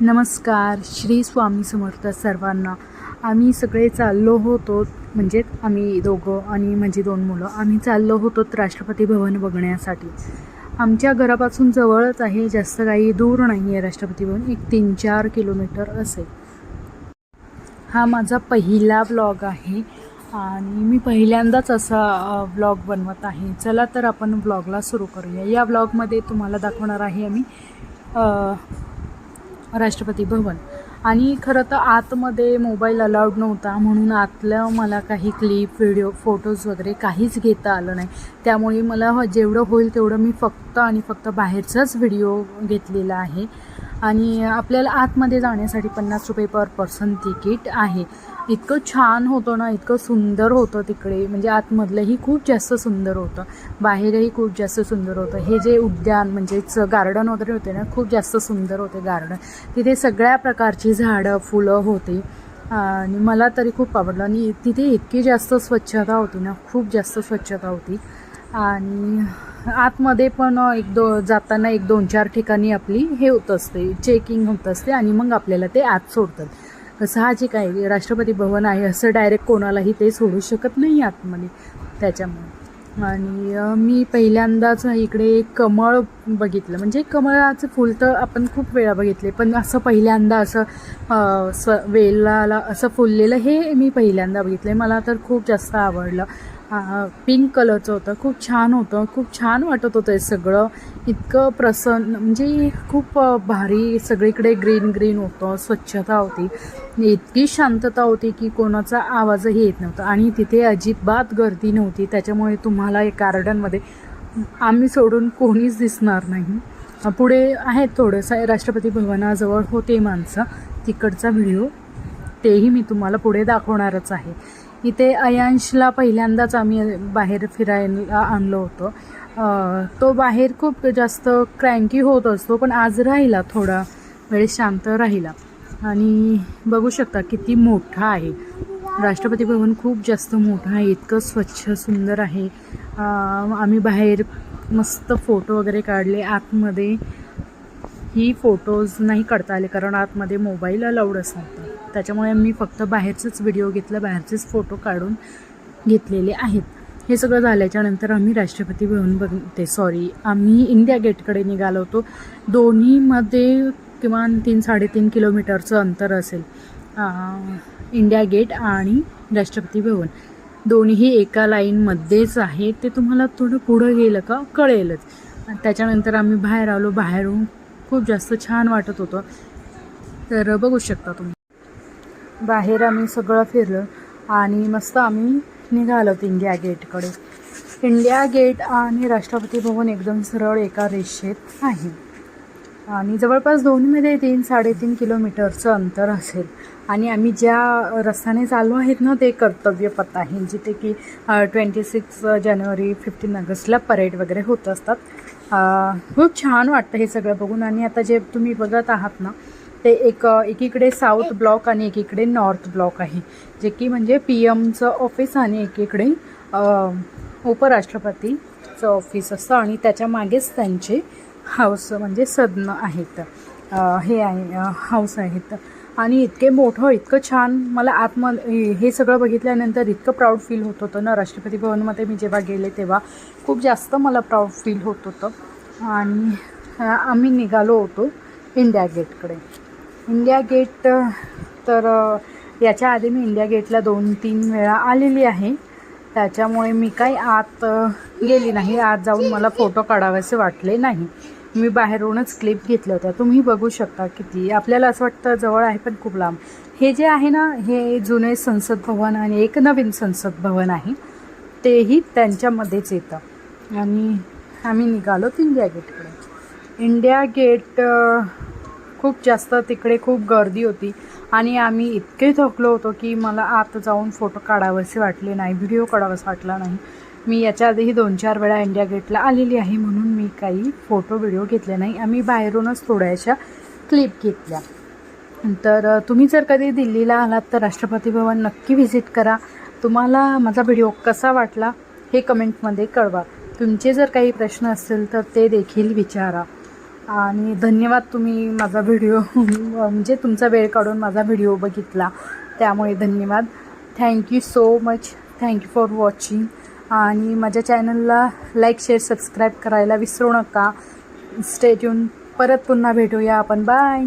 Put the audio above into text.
नमस्कार श्री स्वामी समर्थ सर्वांना. आम्ही सगळे चाललो होतो म्हणजे आम्ही दोघं आणि माझी दोन मुलं आम्ही चाललो होतो राष्ट्रपती भवन बघण्यासाठी. आमच्या घरापासून जवळच आहे जास्त काही दूर नाही आहे राष्ट्रपती भवन एक तीन चार किलोमीटर असेल. हा माझा पहिला ब्लॉग आहे आणि मी पहिल्यांदाच असा ब्लॉग बनवत आहे. चला तर आपण ब्लॉगला सुरू करूया. या ब्लॉगमध्ये तुम्हाला दाखवणार आहे आम्ही राष्ट्रपती भवन. आणि खरं तर आतमध्ये मोबाईल अलाउड नव्हता म्हणून आतलं मला काही क्लिप व्हिडिओ फोटोज वगैरे काहीच घेता आलं नाही. त्यामुळे मला जेवढं होईल तेवढं मी फक्त आणि फक्त बाहेरचाच व्हिडिओ घेतलेला आहे. आणि आपल्याला आतमध्ये जाण्यासाठी पन्नास रुपये पर पर्सन तिकीट आहे. इतकं छान होतं ना इतकं सुंदर होतं तिकडे. म्हणजे आतमधलंही खूप जास्त सुंदर होतं. बाहेरही खूप जास्त सुंदर होतं. हे जे उद्यान म्हणजेच गार्डन वगैरे होते ना खूप जास्त सुंदर होते गार्डन तिथे सगळ्या प्रकारची झाडं फुलं होती. आणि मला तरी खूप आवडलं. आणि तिथे इतकी जास्त स्वच्छता होती ना खूप जास्त स्वच्छता होती. आणि आतमध्ये पण एक दो जाताना एक दोन चार ठिकाणी आपली हे होत असते चेकिंग होत असते आणि मग आपल्याला ते आत सोडतात. साहजिक आहे राष्ट्रपती भवन आहे असं डायरेक्ट कोणालाही ते सोडू शकत नाही आतमध्ये. त्याच्यामुळे. आणि मी पहिल्यांदाच इकडे कमळ बघितलं. म्हणजे कमळाचं फुल तर आपण खूप वेळा बघितले पण असं पहिल्यांदा असं स स्व वेलाला असं फुललेलं हे मी पहिल्यांदा बघितलं मला तर खूप जास्त आवडलं. हा पिंक कलरचं होतं. खूप छान होतं. खूप छान वाटत होतं हे सगळं. इतकं प्रसन्न म्हणजे खूप भारी सगळीकडे ग्रीन ग्रीन होतं. स्वच्छता होती. इतकी शांतता होती की कोणाचा आवाजही येत नव्हता. आणि तिथे अजिबात गर्दी नव्हती. त्याच्यामुळे तुम्हाला एक गार्डनमध्ये आम्ही सोडून कोणीच दिसणार नाही. पुढे आहेत थोडंसं. राष्ट्रपती भवनाजवळ होते माणसं. तिकडचा व्हिडिओ तेही मी तुम्हाला पुढे दाखवणारच आहे. इथे अयांशला पहिल्यांदाच आम्ही बाहेर फिरायला आणलो होतो. तो बाहेर खूप जास्त क्रँकी होत असतो पण आज राहिला थोडा वेळ शांत राहिला. आणि बघू शकता किती मोठा आहे. राष्ट्रपती भवन खूप जास्त मोठं आहे इतकं स्वच्छ सुंदर आहे. आम्ही बाहेर मस्त फोटो वगैरे काढले. आतमध्ये ही फोटोज नाही काढता आले कारण आतमध्ये मोबाईल अलाउड असतात त्याच्यामुळे मी फक्त बाहेरचेच व्हिडिओ घेतला बाहेरचेच फोटो काढून घेतलेले आहेत. हे सगळं झाल्याच्यानंतर आम्ही राष्ट्रपती भवन बघते. सॉरी आम्ही इंडिया गेटकडे निघालो होतो. दोन्हीमध्ये किमान तीन साडेतीन किलोमीटरचं अंतर असेल. इंडिया गेट आणि राष्ट्रपती भवन. दोन्हीही एका लाईनमध्येच आहे. ते तुम्हाला थोडं पुढं गेलं का? कळेलच. त्याच्यानंतर आम्ही बाहेर आलो. बाहेरून खूप जास्त छान वाटत होतं. तर बघू शकता तुम्ही. बाहेर आम्ही सगळं फिरलं आणि मस्त आम्ही निघालो इंडिया गेटकडे. इंडिया गेट आणि राष्ट्रपती भवन एकदम सरळ एका रेषेत आहे. आणि जवळपास दोन्हीमध्ये तीन साडेतीन किलोमीटरचं अंतर असेल. आणि आम्ही ज्या रस्त्याने चालू आहेत ना ते कर्तव्य पथ आहे जिथे की ट्वेंटी सिक्स जानेवारी फिफ्टीन ऑगस्टला परेड वगैरे होत असतात. खूप छान वाटतं हे सगळं बघून. आणि आता जे तुम्ही बघत आहात ना ते एक एकीकडे साऊथ ब्लॉक आणि एकीकडे नॉर्थ ब्लॉक आहे जे की म्हणजे पी एमचं ऑफिस आणि एकीकडे उपराष्ट्रपतीचं ऑफिस असतं आणि त्याच्या मागेच त्यांचे हाऊस म्हणजे सदन आहेत हे आहे हाऊस आहेत. आणि इतके मोठं इतकं छान मला आत्म हे सगळं बघितल्यानंतर इतकं प्राऊड फील होत होतं ना राष्ट्रपती भवनमध्ये मी जेव्हा गेले तेव्हा खूप जास्त मला प्राऊड फील होत होतं. आणि आम्ही निघालो होतो इंडिया गेटकडे. इंडिया गेट तर याच्या आधी मी इंडिया गेटला दोन तीन वेळा आलेली आहे. त्याच्यामुळे मी काही आत गेली नाही. आत जाऊन मला फोटो काढावेसे वाटले नाही. मी बाहेरूनच क्लिप घेतल्या होत्या. तुम्ही बघू शकता किती. आपल्याला असं वाटतं जवळ आहे पण खूप लांब. हे जे आहे ना हे जुने संसद भवन आणि एक नवीन संसद भवन आहे. तेही त्यांच्यामध्येच येतं. आणि आम्ही निघालो इंडिया गेटकडे. इंडिया गेट खूप जास्त तिकडे खूप गर्दी होती. आणि आम्ही इतके थकलो होतो की मला आत जाऊन फोटो काढावेसे वाटले नाही व्हिडिओ काढावासा वाटला नाही. मी याच्या आधीही दोन चार वेळा इंडिया गेटला आलेली आहे म्हणून मी काही फोटो व्हिडिओ घेतले नाही. आम्ही बाहेरूनच थोड्याशा क्लिप घेतल्या. तर तुम्ही जर कधी दिल्लीला आलात तर राष्ट्रपती भवन नक्की व्हिजिट करा. तुम्हाला माझा व्हिडिओ कसा वाटला हे कमेंटमध्ये कळवा. तुमचे जर काही प्रश्न असतील तर ते देखील विचारा. आणि धन्यवाद तुम्ही माझा व्हिडिओ म्हणजे तुमचा वेळ काढून माझा व्हिडिओ बघितला. त्यामुळे धन्यवाद. Thank you so much thank you for watching आणि माझ्या चॅनलला लाईक शेअर सबस्क्राईब करायला विसरू नका. स्टेट्यून परत पुन्हा भेटूया आपण. बाय